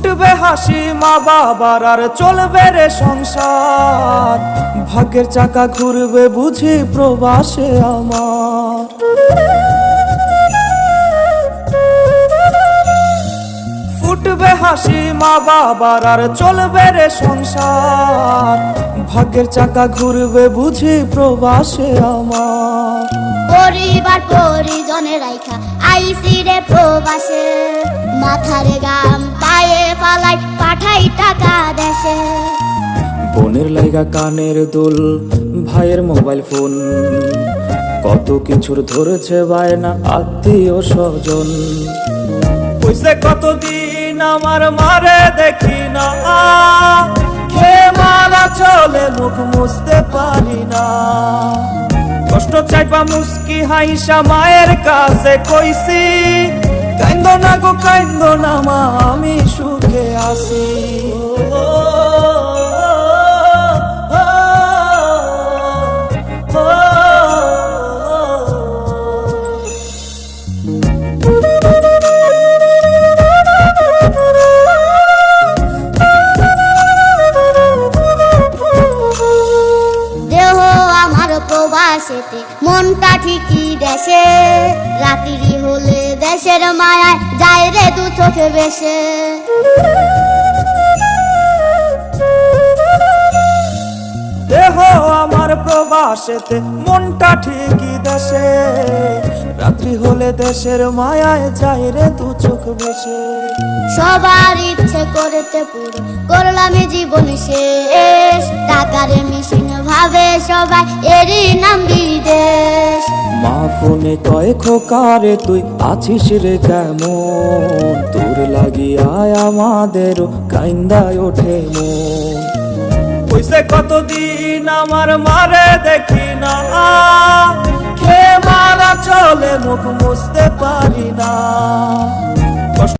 ফুটবে হাসি মা বাবার, আর চলবে রে সংসার। ভাগ্যের চাকা ঘুরবে বুঝি প্রবাসে আমার। ফুটবে হাসি মা বাবার, আর চলবে রে সংসার। ভাগ্যের চাকা ঘুরবে বুঝি প্রবাসে আমার। পরিবার পরিজনে রাইখা আইসি রে প্রবাসে টাকা দেশে। বোনের লাইগা কানের দুল ভাইয়ের মোবাইল ফোন। কত কিছুর ধরেছে বায়না আত্মীয় স্বজন। কইছে কতদিন আমার মারে দেখি না। মারা চলে মুখ মুছতে পারি না। কষ্ট চাইবা মুস্কি হাইসা মায়ের কাছে কইছি কাইন্দ না গো কাইন্দ না মা আমি সুখে আমার প্রবাসেতে মনটা ঠিকই দেশে রাত্রি হলে দেশের মায়ায় দু চোখে বেশে। দেহ আমার প্রবাসেতে মনটা ঠিকই দেশে। রাত্রি হলে দেশের মায়ায় যাই রে দু চোখ বেশে। সবার ইচ্ছে করতে পুরো করলাম জীবন শেষ। টাকারে মেশিন ভাবে সবাই এরই নাম মা ফোনে কয় খোকারে তুই আছিস রে কেমন? তোর লাগিয়ায় আমাদের কাইন্দায় ওঠে মন। কইছে কতদিন আমার মারে দেখি না। খে মারা চলে মুখ মুছতে পারি না।